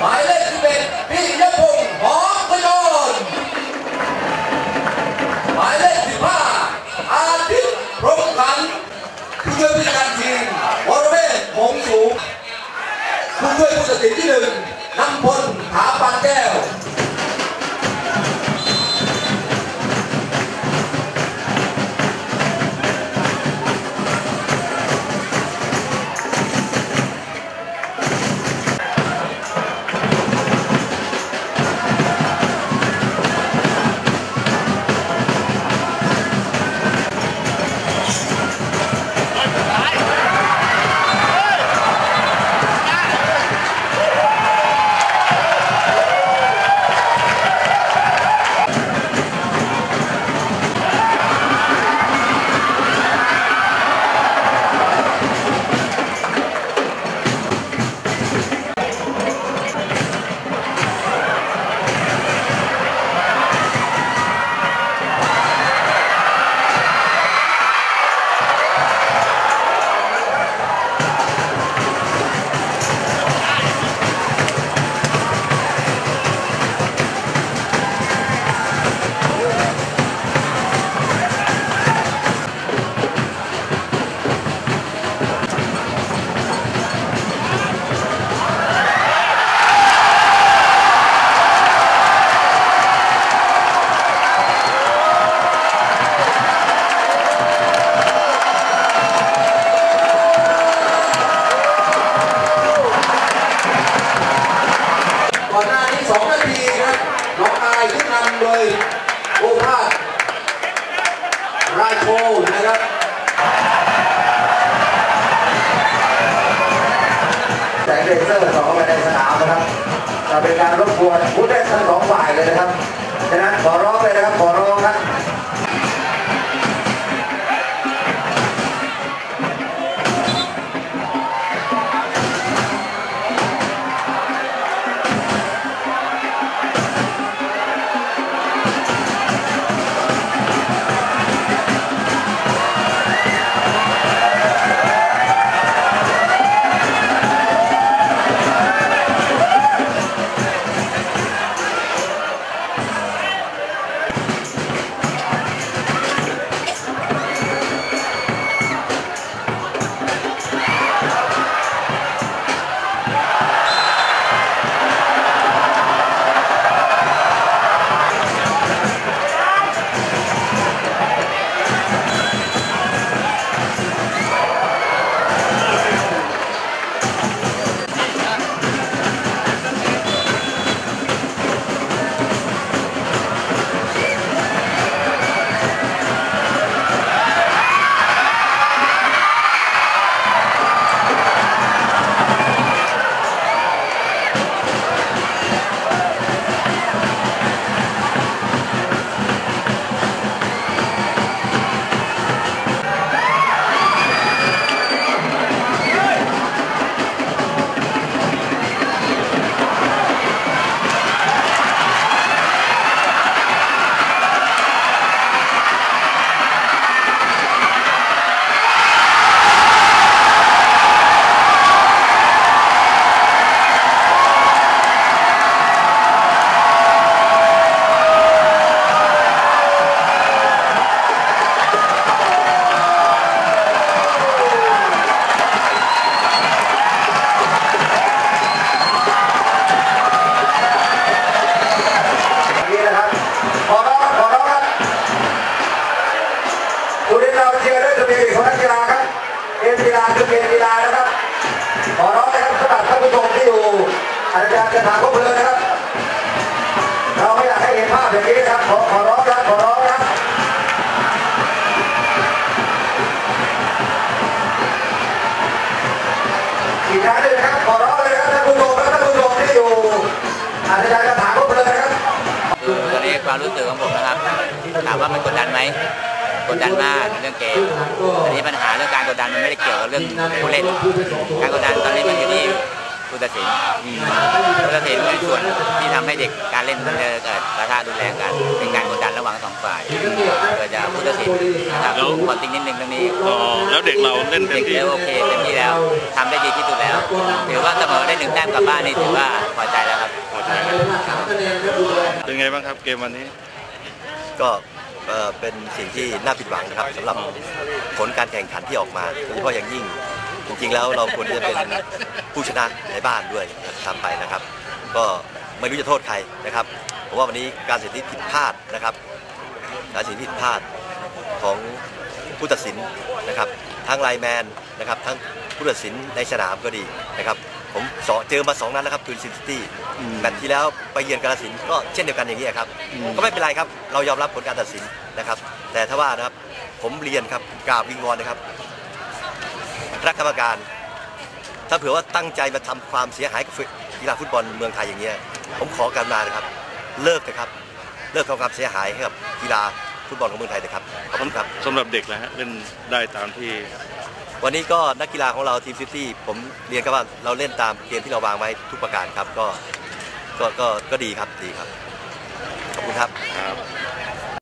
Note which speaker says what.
Speaker 1: หมาเลขสิบเอ็ดพี่ยพงศ์หอมพยนต์หมายเลขสิบห้าอาทิตย์พรหขันธ์ผู้ช่วยผู้จัดกาทีมวรเวศหงสูงผู้ช่วยผู้ตัดสินที่หนึ่งนำพลถาปานแก้ว การรบ
Speaker 2: กวนผู้แทนทั้งสองฝ่ายเลยนะครับ ฉะนั้นขอร้องเลยนะครับขอร้อง อคือวันนี้ควา
Speaker 3: มรู้สึกของผมนะครับ ถามว่ามันกดดันไหมกดดันมากเรื่องเกมอนนี้ปัญหาเรื่องการกดดันมันไม่ได้เกี่ยวกับเรื่องผู้เล่น การกดดันตอนนี้มันอยู่ที่ผู้ตัดสินผู้ตัดสินเป็นส่วนที่ทำให้เด็กการเล่นมันเกิดกระทะรุนแรงกันเป็นการกดดันระหว่างสองฝ่ายเกิดจากผู้ตัดสินนะครับขอติ้งนิดนึงตรงนี้
Speaker 4: แล้วเด็กเราเล่นเด็
Speaker 3: กเล้วโอเคเต็มที่แล้วทำได้ดีที่สุดแล้วถือว่าเสมอได้หนึ่งแต้มกลับบ้านนี่ถือว่าพอใจแล้วครับ
Speaker 4: เป็นไงบ้างครับเกมวันนี้
Speaker 5: ก็เอ่อเป็นสิ่งที่น่าผิดหวังนะครับสำหรับผลการแข่งขันที่ออกมาโดยเฉพาะอย่างยิ่ง จริงๆแล้วเราควรจะเป็นผู้ชนะในบ้านด้วยทำไปนะครับ ก็ไม่รู้จะโทษใครนะครับเพราะว่าวันนี้การตัดสินที่ผิดพลาดนะครับ การตัดสินที่ผิดพลาดของผู้ตัดสินนะครับทั้งไลน์แมนนะครับทั้งผู้ตัดสินในสนามก็ดีนะครับ ผมสองเจอมาสองนัดแล้วครับทูนซินตี้แมตช์ที่แล้วไปเยือนกาลสินธุ์ก็เช่นเดียวกันอย่างนี้ยครับ ก็ไม่เป็นไรครับ เรายอมรับผลการตัดสินนะครับ แต่ถ้าว่านะครับผมเรียนครับกราบวิงวอนนะครับคณะกรรมการ ถ้าเผื่อว่าตั้งใจมาทำความเสียหายกับกีฬาฟุตบอลเมืองไทยอย่างเงี้ยผมขอการมานะครับ เลิกนะครับเลิกทำความเสียหายให้กับกีฬาฟุตบอลของเมืองไทยนะครับขอบคุณครับ
Speaker 4: สำหรับเด็กนะฮะเล่นได้ตามที่
Speaker 5: วันนี้ก็นักกีฬาของเราทีมซิตี้ผมเรียนกับว่าเราเล่นตามเกมที่เราวางไว้ทุกประการครับก็ก็ก็ก็ดีครับดีครับ ขอบคุณครับ